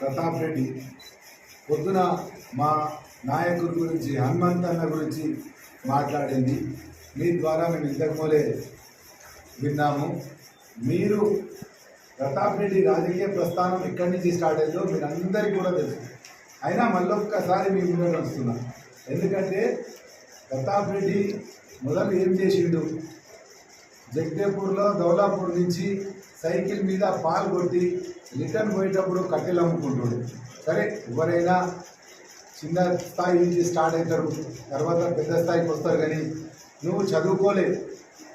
ప్రతాప్ రెడ్డి పొద్దున మా నాయకుడి గురించి హనుమంత్ అన్న గురించి మాట్లాడింది. మీ ద్వారా మేము ఇంతకుమూలే విన్నాము. మీరు ప్రతాప్ రెడ్డి రాజకీయ ప్రస్థానం ఎక్కడి నుంచి స్టార్ట్ అయిందో మీరందరికీ కూడా తెలుసు. అయినా మళ్ళొక్కసారి మీ ముందు వస్తున్నా. ఎందుకంటే ప్రతాప్ రెడ్డి మొదలు ఏం చేసిండు? జగదేపూర్లో దౌలాపూర్ నుంచి సైకిల్ మీద పాలు కొట్టి రిటర్న్ పోయేటప్పుడు కట్టెలు అమ్ముకుంటాడు. సరే ఎవరైనా చిన్న స్థాయి నుంచి స్టార్ట్ అవుతారు. తర్వాత పెద్ద స్థాయికి వస్తారు కానీ నువ్వు చదువుకోలే.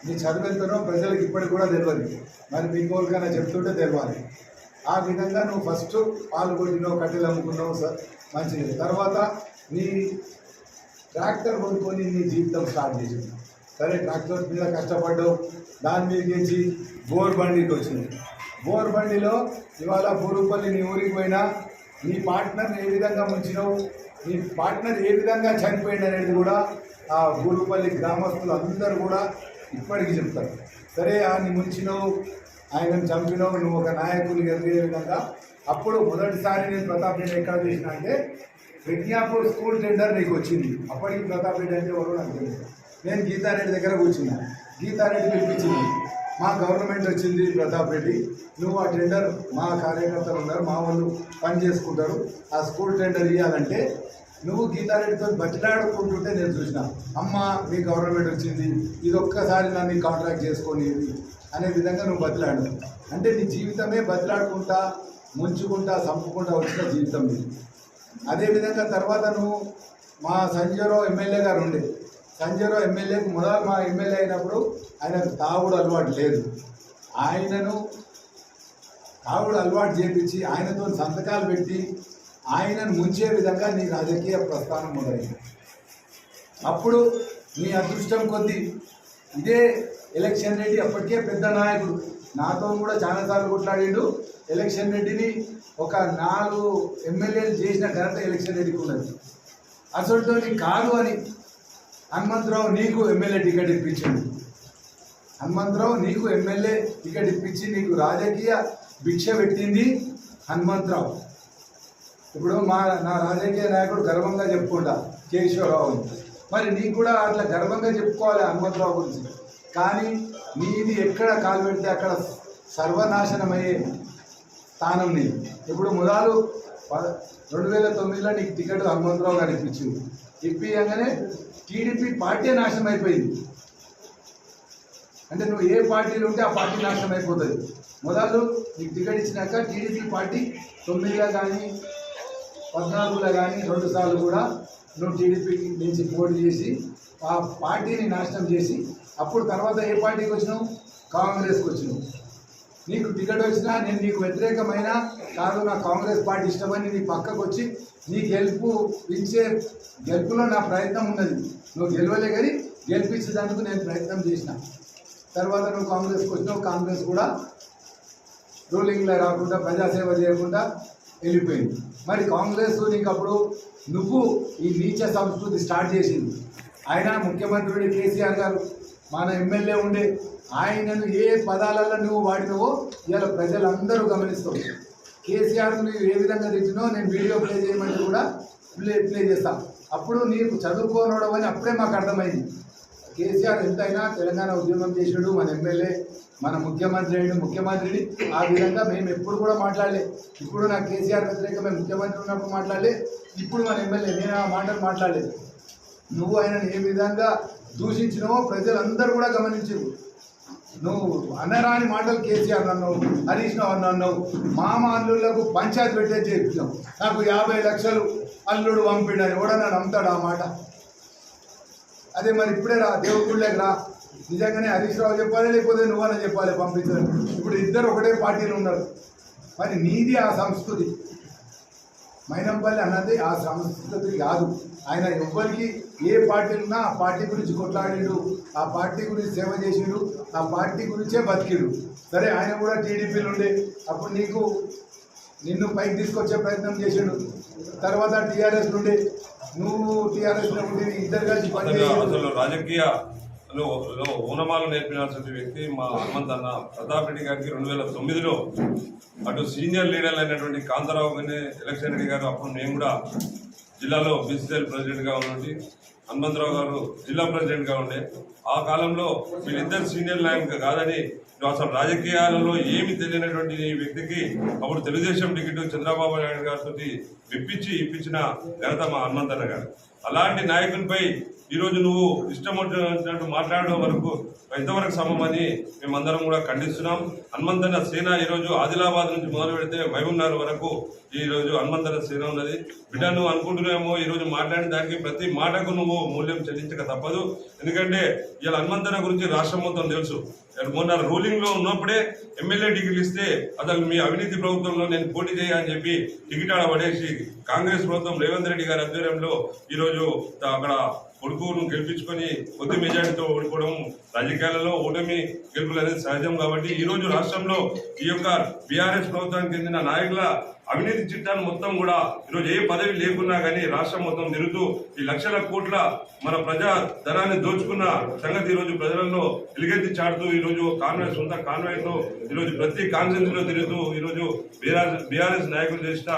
నీ చదువు ఎంతనో ప్రజలకు ఇప్పటికి కూడా తెలియదు మరి మీ కోరికైనా చెప్తుంటే తెలియాలి ఆ విధంగా నువ్వు ఫస్ట్ పాలు కొట్టినావు కట్టెలు అమ్ముకున్నావు సార్ మంచిది. తర్వాత నీ ట్రాక్టర్ కొనుక్కొని నీ జీవితం స్టార్ట్ చేసింది సరే ట్రాక్టర్ మీద కష్టపడ్డావు దాని మీద నుంచి బోర్ బండికి వచ్చింది. బోర్ బండిలో ఇవాళ బోరుపల్లి నీ ఊరికి పోయినా నీ పార్ట్నర్ ఏ విధంగా ముంచినావు? నీ పార్ట్నర్ ఏ విధంగా చనిపోయింది అనేది కూడా ఆ బోరుపల్లి గ్రామస్తులు అందరూ కూడా ఇప్పటికీ చెప్తారు. సరే ఆయన్ని ముంచినావు ఆయనను చంపినావు నువ్వు ఒక నాయకుని ఎదిగే విధంగా. అప్పుడు మొదటిసారి నేను ప్రతాప్ రెడ్డి ఎక్కడ చేసిన అంటే విజ్ఞాపూర్ స్కూల్ టెండర్ నీకు వచ్చింది. అప్పటికి ప్రతాప్ రెడ్డి అంటే ఎవరు నాకు తెలియదు. నేను గీతారెడ్డి దగ్గర కూర్చున్నా. గీతారెడ్డి పిలిపించింది. మా గవర్నమెంట్ వచ్చింది ప్రతాప్ రెడ్డి. నువ్వు ఆ టెండర్ మా కార్యకర్తలు ఉన్నారు మా వాళ్ళు పని చేసుకుంటారు. ఆ స్కూల్ టెండర్ ఇవ్వాలంటే నువ్వు గీతారెడ్డితో బతిలాడుకుంటుంటే నేను చూసిన. అమ్మ మీ గవర్నమెంట్ వచ్చింది. ఇది ఒక్కసారి నన్ను కాంట్రాక్ట్ చేసుకొని అనే విధంగా నువ్వు బతిలాడు. అంటే నీ జీవితమే బతిలాడుకుంటా ముంచుకుంటా చంపుకుంటా వచ్చిన జీవితం ఇది. అదేవిధంగా తర్వాత నువ్వు మా సంజయరావు ఎమ్మెల్యే గారు ఉండే. సంజయరావు ఎమ్మెల్యేకి మొదలు మా ఎమ్మెల్యే అయినప్పుడు ఆయనకు తాగుడు అలవాటు లేదు. ఆయనను తాగుడు అలవాటు చేపించి ఆయనతో సంతకాలు పెట్టి ఆయనను ముంచే విధంగా నీ రాజకీయ ప్రస్థానం మొదలైంది. అప్పుడు నీ అదృష్టం కొద్దీ ఇదే ఎలక్షన్ రెడ్డి అప్పటికే పెద్ద నాయకుడు. నాతో కూడా చాలాసార్లు కొట్లాడిండు. ఎలక్షన్ రెడ్డిని ఒక నాలుగు ఎమ్మెల్యేలు చేసిన ఘనత ఎలక్షన్ రెడ్డికి ఉన్నది. అసలుతో కాదు అని హనుమంతరావు నీకు ఎమ్మెల్యే టికెట్ ఇప్పించింది హనుమంతరావు నీకు ఎమ్మెల్యే టికెట్ ఇప్పించి నీకు రాజకీయ భిక్ష పెట్టింది హనుమంతరావు. ఇప్పుడు మా నా రాజకీయ నాయకుడు గర్వంగా చెప్పుకుంటా కేశవరావు అని మరి నీకు కూడా అట్లా గర్వంగా చెప్పుకోవాలి హనుమంతరావు గురించి. కానీ నీది ఎక్కడ కాలు పెడితే అక్కడ సర్వనాశనమయ్యే స్థానం నీది ఇప్పుడు మొదలు ప- రెండు వేల తొమ్మిదిలో నీకు టికెట్ హనుమంతరావు గారు ఇప్పించింది. ఇప్పియంగానే టీడీపీ పార్టీ నాశనం అయిపోయింది అంటే నువ్వు ఏ పార్టీలో ఉంటే ఆ పార్టీ నాశనం అయిపోతుంది మొదలు నీకు టికెట్ ఇచ్చినాక టీడీపీ పార్టీ తొమ్మిదిలో కానీ పద్నాలుగులో కానీ రెండు సార్లు కూడా నువ్వు టీడీపీ నుంచి పోటీ చేసి ఆ పార్టీని నాశనం చేసి అప్పుడు తర్వాత ఏ పార్టీకి వచ్చినావు? కాంగ్రెస్కి వచ్చినావు. నీకు టికెట్ వచ్చినా నేను నీకు వ్యతిరేకమైన కాదు నా కాంగ్రెస్ పార్టీ ఇష్టమని నీ పక్కకు వచ్చి నీ గెలుపు ఇచ్చే గెలుపులో నా ప్రయత్నం ఉన్నది. నువ్వు గెలవలే కానీ గెలిపించేందుకు నేను ప్రయత్నం చేసిన. తర్వాత నువ్వు కాంగ్రెస్కి వచ్చినావు కాంగ్రెస్ కూడా రూలింగ్లో రాకుండా ప్రజాసేవ చేయకుండా వెళ్ళిపోయింది. మరి కాంగ్రెస్ నీకు అప్పుడు నువ్వు ఈ నీచ సంస్కృతి స్టార్ట్ చేసింది. ఆయన ముఖ్యమంత్రుడు కేసీఆర్ గారు మన ఎమ్మెల్యే ఉండే ఆయనను ఏ పదాలలో నువ్వు వాడినవో ఇవాళ ప్రజలందరూ గమనిస్తావు కేసీఆర్ నువ్వు ఏ విధంగా తెచ్చినో నేను వీడియో ప్లే చేయమని కూడా ప్లే ప్లే చేస్తాను అప్పుడు నీకు చదువుకోనడం అని అప్పుడే మాకు అర్థమైంది. కేసీఆర్ ఎంతైనా తెలంగాణ ఉద్యమం చేసాడు మన ఎమ్మెల్యే మన ముఖ్యమంత్రి అయిన ముఖ్యమంత్రిని ఆ విధంగా మేము ఎప్పుడు కూడా మాట్లాడలే. ఇప్పుడు నాకు కేసీఆర్ వ్యతిరేకమే ముఖ్యమంత్రి ఉన్నప్పుడు మాట్లాడలే. ఇప్పుడు మన ఎమ్మెల్యే నేను ఆ మాటలు మాట్లాడలేదు. నువ్వు ఆయనను ఏ విధంగా దూషించినావో ప్రజలందరూ కూడా గమనించారు. నువ్వు అనరాని మాటలు కేసీఆర్ అన్నావు హరీష్ రావు అన్న అన్నావు మామ అల్లుళ్ళకు పంచాయతీ పెట్టే చేపించాం నాకు యాభై లక్షలు అల్లుడు పంపిడని ఎవడన్నా నమ్ముతాడు ఆ మాట? అదే మరి ఇప్పుడే రా దేవుడికి రా. నిజంగానే హరీష్ రావు చెప్పాలి లేకపోతే నువ్వన్నా చెప్పాలి పంపించాలి ఇప్పుడు ఇద్దరు ఒకటే పార్టీలు ఉన్నారు. మరి నీది ఆ సంస్కృతి. మైనంపల్లి అన్నది ఆ సంస్కృతి కాదు. ఆయన ఎవ్వరికి ఏ పార్టీ ఉన్నా ఆ పార్టీ గురించి కొట్లాడిండు ఆ పార్టీ గురించి సేవ చేసిండు ఆ పార్టీ గురించే బతికిడు. సరే ఆయన కూడా టీడీపీలు ఉండే అప్పుడు నీకు నిన్ను పైకి తీసుకొచ్చే ప్రయత్నం చేసిండు. తర్వాత టీఆర్ఎస్ నుండి. నువ్వు టీఆర్ఎస్ ఉండి ఇద్దరు కలిసి అసలు రాజకీయ లో లో ఊనమాలు నేర్పినాల్సిన వ్యక్తి మా హనుమంత్ అన్న. ప్రతాప్ రెడ్డి గారికి రెండు వేల తొమ్మిదిలో అటు సీనియర్ లీడర్లు అయినటువంటి కాంతారావు గారిని ఎలక్షన్ రెడ్డి గారు అప్పుడు నేను కూడా జిల్లాలో బీసీసీఎల్ ప్రెసిడెంట్గా ఉన్నది హనుమంతరావు గారు జిల్లా ప్రెసిడెంట్గా ఉండే. ఆ కాలంలో వీళ్ళిద్దరు సీనియర్ నాయకులు కాదని అసలు రాజకీయాలలో ఏమి తెలియనటువంటి ఈ వ్యక్తికి అప్పుడు తెలుగుదేశం టికెట్ చంద్రబాబు నాయుడు గారితో విప్పించి ఇప్పించిన ఘనత మా హనుమంతన్న గారు. అలాంటి నాయకునిపై ఈరోజు నువ్వు ఇష్టం వచ్చినట్టు మాట్లాడడం వరకు ఎంతవరకు సమమని మేమందరం కూడా ఖండిస్తున్నాం. హనుమంతన సేన ఈరోజు ఆదిలాబాద్ నుంచి మొదలు పెడితే మహబూబ్నగర్ వరకు ఈ రోజు హనుమంతన సేన ఉన్నది. బిడ్డ నువ్వు అనుకుంటున్నామో ఈరోజు మాట్లాడిన దానికి ప్రతి మాటకు నువ్వు మూల్యం చెల్లించక తప్పదు. ఎందుకంటే ఇలా హనుమంతన గురించి రాష్ట్రం మొత్తం తెలుసు. మొన్న రూలింగ్లో ఉన్నప్పుడే ఎమ్మెల్యే డిగ్రీలు ఇస్తే అసలు మీ అవినీతి ప్రభుత్వంలో నేను పోటీ చేయని చెప్పి టికెట్ ఆడ పడేసి కాంగ్రెస్ ప్రభుత్వం రేవంత్ రెడ్డి గారి ఆధ్వర్యంలో ఈరోజు అక్కడ కొడుకును గెలిపించుకొని కొద్ది మెజార్టీతో ఓడిపోవడం రాజకీయాలలో ఓటమి గెలుపులు అనేది సహజం కాబట్టి ఈ రోజు రాష్ట్రంలో ఈ యొక్క బీఆర్ఎస్ ప్రభుత్వానికి చెందిన నాయకుల అవినీతి చిట్టాన్ని మొత్తం కూడా ఈరోజు ఏ పదవి లేకున్నా కానీ రాష్ట్రం మొత్తం తిరుగుతూ ఈ లక్షల కోట్ల మన ప్రజా ధనాన్ని దోచుకున్న సంగతి ఈ రోజు ప్రజలలో ఎలుగెత్తి చాటుతూ ఈ రోజు కాన్వెంట్ సొంత కాన్వెంట్లో ఈ రోజు ప్రతి కాన్ఫరెన్స్లో తిరుగుతూ ఈ రోజు బీఆర్ఎస్ బీఆర్ఎస్ నాయకులు చేసిన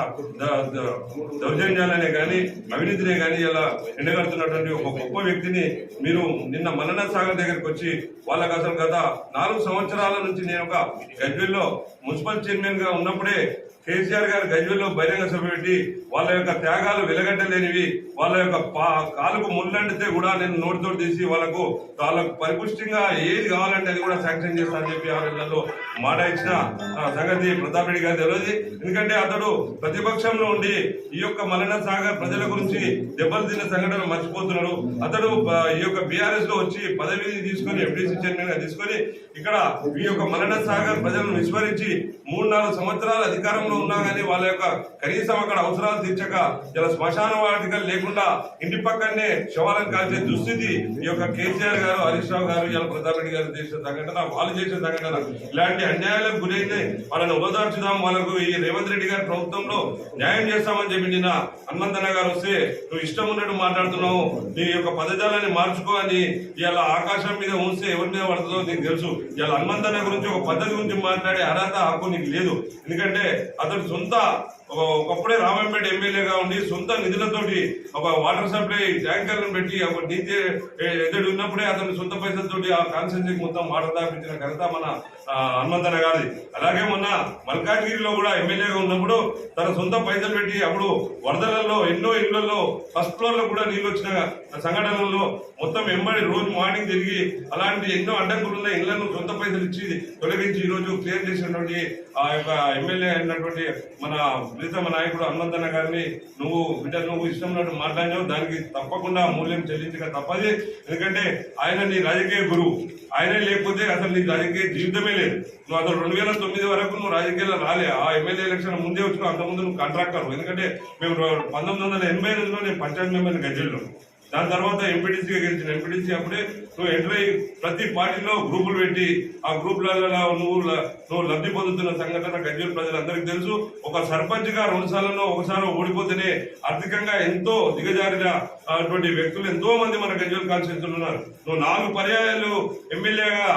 దౌర్జన్యాలనే కానీ అవినీతినే కానీ ఇలా ఎండగడుతున్నటువంటి ఒక గొప్ప వ్యక్తిని మీరు నిన్న మనన సాగర్ దగ్గరికి వచ్చి వాళ్ళకి అసలు గత నాలుగు సంవత్సరాల నుంచి నేను ఒక గజ్వెల్లో మున్సిపల్ చైర్మన్గా ఉన్నప్పుడే కేసీఆర్ గారు గజ్వెల్లో బహిరంగ సభ పెట్టి వాళ్ళ యొక్క త్యాగాలు వెలగట్టలేనివి వాళ్ళ యొక్క పా- కాలుకు ముళ్ళంటితే కూడా నేను నోటితో తీసి వాళ్ళకు వాళ్ళకు పరిపుష్టిగా ఏది కావాలంటే అది కూడా శాంక్షన్ చేస్తానని చెప్పి ఆ నెలలో మాట ఇచ్చిన ఆ, సంగతి ప్రతాప్ రెడ్డి గారు తెలియదు. ఎందుకంటే అతడు ప్రతిపక్షంలో ఉండి ఈ యొక్క మలన సాగర్ ప్రజల గురించి దెబ్బలు తిన్న సంఘటన మర్చిపోతున్నాడు అతడు ఈ యొక్క బీఆర్ఎస్లో వచ్చి పదవిని తీసుకొని ఎంపీసీ చైర్మన్గా తీసుకొని ఇక్కడ ఈ యొక్క మలన సాగర్ ప్రజలను విస్మరించి మూడు నాలుగు సంవత్సరాల అధికారంలో ఉన్నా కానీ వాళ్ళ యొక్క కనీసం అక్కడ అవసరాలు తీర్చక ఇలా శ్మశాన వాటికలు లేకుండా ఇంటి పక్కనే శవాలను కాల్చే దుస్థితి ఈ యొక్క కేసీఆర్ గారు హరీష్ రావు గారు ఇలా ప్రతాప్ రెడ్డి గారు చేసిన సంఘటన వాళ్ళు చేసిన సంఘటన ఇలాంటి అన్యాయాలకు గురైతే వాళ్ళని ఓదార్చుదాం వాళ్ళకు ఈ రేవంత్ రెడ్డి గారి ప్రభుత్వంలో న్యాయం చేస్తామని చెప్పి నిన్న హనుమంతన్న గారు వస్తే నువ్వు ఇష్టం ఉన్నట్టు మాట్లాడుతున్నావు నీ యొక్క పదజాలాన్ని మార్చుకో అని ఇలా ఆకాశం మీద ఉంచితే ఎవరి మీద పడుతుందో నీకు తెలుసు. ఇలా హనుమంతన్న గురించి ఒక పద్ధతి గురించి మాట్లాడే అర్హత హక్కు నీకు లేదు. ఎందుకంటే అతడు సొంత ఒక- ఒకప్పుడే రామంపేట ఎమ్మెల్యేగా ఉండి సొంత నిధులతోటి ఒక వాటర్ సప్లై ట్యాంకర్లను పెట్టి ఒక నీతి ఎదుడు ఉన్నప్పుడే అతను సొంత పైసలతోటి ఆ కాన్సెన్సీకి మొత్తం వాటర్ దాపించిన ఘనత మన హనుమంతన హనుమంతన్న గారిది. అలాగే మొన్న మల్కాజ్గిరిలో కూడా ఎమ్మెల్యేగా ఉన్నప్పుడు తన సొంత పైసలు పెట్టి అప్పుడు వరదలలో ఎన్నో ఇళ్ళలో ఫస్ట్ ఫ్లోర్లో కూడా నీళ్ళు వచ్చిన సంఘటనల్లో మొత్తం ఎంబడి రోజు మార్నింగ్ తిరిగి అలాంటి ఎన్నో అడ్డంకులు ఉన్న ఇళ్ళను సొంత పైసలు ఇచ్చి తొలగించి ఈ రోజు క్లియర్ చేసినటువంటి ఆ యొక్క ఎమ్మెల్యే అయినటువంటి మన ప్రీతమ నాయకుడు హనుమంతన్న గారిని నువ్వు బిడ్డ నువ్వు ఇష్టం మాట్లాడినావు దానికి తప్పకుండా మూల్యం చెల్లించక తప్పది. ఎందుకంటే ఆయన నీ రాజకీయ గురువు. ఆయనే లేకపోతే అసలు నీ రాజకీయ జీవితమే లేదు. నువ్వు అసలు రెండు వేల తొమ్మిది వరకు నువ్వు రాజకీయాల్లో రాలే. ఆ ఎమ్మెల్యే ఎలక్షన్ ముందే వచ్చినావు అంతకుముందు నువ్వు కాంట్రాక్టర్ ఎందుకంటే మేము పంతొమ్మిది వందల ఎనభై ఎనిమిదిలో నేను పంచాయతీ మెంబర్ గజ్జల్లో దాని తర్వాత ఎంపీటీసీగా గెలిచిన ఎంపీటీసీ అప్పుడే నువ్వు ఎంటర్ అయ్యి ప్రతి పార్టీలో గ్రూపులు పెట్టి ఆ గ్రూపులలో నువ్వు నువ్వు లబ్ధి పొందుతున్న సంఘటన గజ్వేల్ ప్రజలందరికీ తెలుసు. ఒక సర్పంచ్గా రెండు సార్లలో ఒకసారి ఓడిపోతేనే ఆర్థికంగా ఎంతో దిగజారిన అటువంటి వ్యక్తులు ఎంతో మంది మన గజ్వేల్ కాన్స్టిట్యూన్సీ ఉన్నారు. నువ్వు నాలుగు పర్యాయాలు ఎమ్మెల్యేగా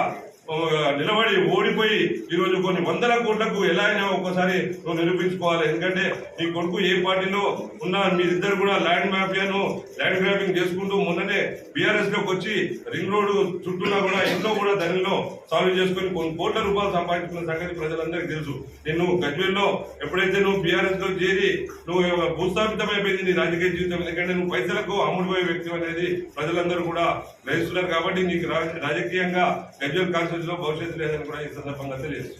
నిలబడి ఓడిపోయి ఈరోజు కొన్ని వందల కోట్లకు ఎలా అయినా ఒక్కసారి నువ్వు నిరూపించుకోవాలి. ఎందుకంటే నీ కొడుకు ఏ పార్టీలో ఉన్నా మీరిద్దరు కూడా ల్యాండ్ మ్యాఫియాను ల్యాండ్ గ్రాబింగ్ చేసుకుంటూ మొన్ననే బీఆర్ఎస్లోకి వచ్చి రింగ్ రోడ్ చుట్టూలా కూడా ఇంట్లో కూడా దానిలో సాల్వ్ చేసుకుని కొన్ని కోట్ల రూపాయలు సంపాదించుకున్న సంగతి ప్రజలందరికీ తెలుసు. నేను గజ్వేల్లో ఎప్పుడైతే నువ్వు బీఆర్ఎస్లో చేరి నువ్వు భూస్థాపితమైపోయింది నీ రాజకీయ జీవితం ఎందుకంటే నువ్వు పైసలకు అమ్ముడుపోయే వ్యక్తి అనేది ప్రజలందరూ కూడా. గ్రహిస్తున్నారు కాబట్టి నీకు రాజకీయంగా గజ్వేల్ కాన్స్టిట్యూన్స్ లో భవిష్యత్తు లేదని కూడా ఈ సందర్భంగా తెలియదు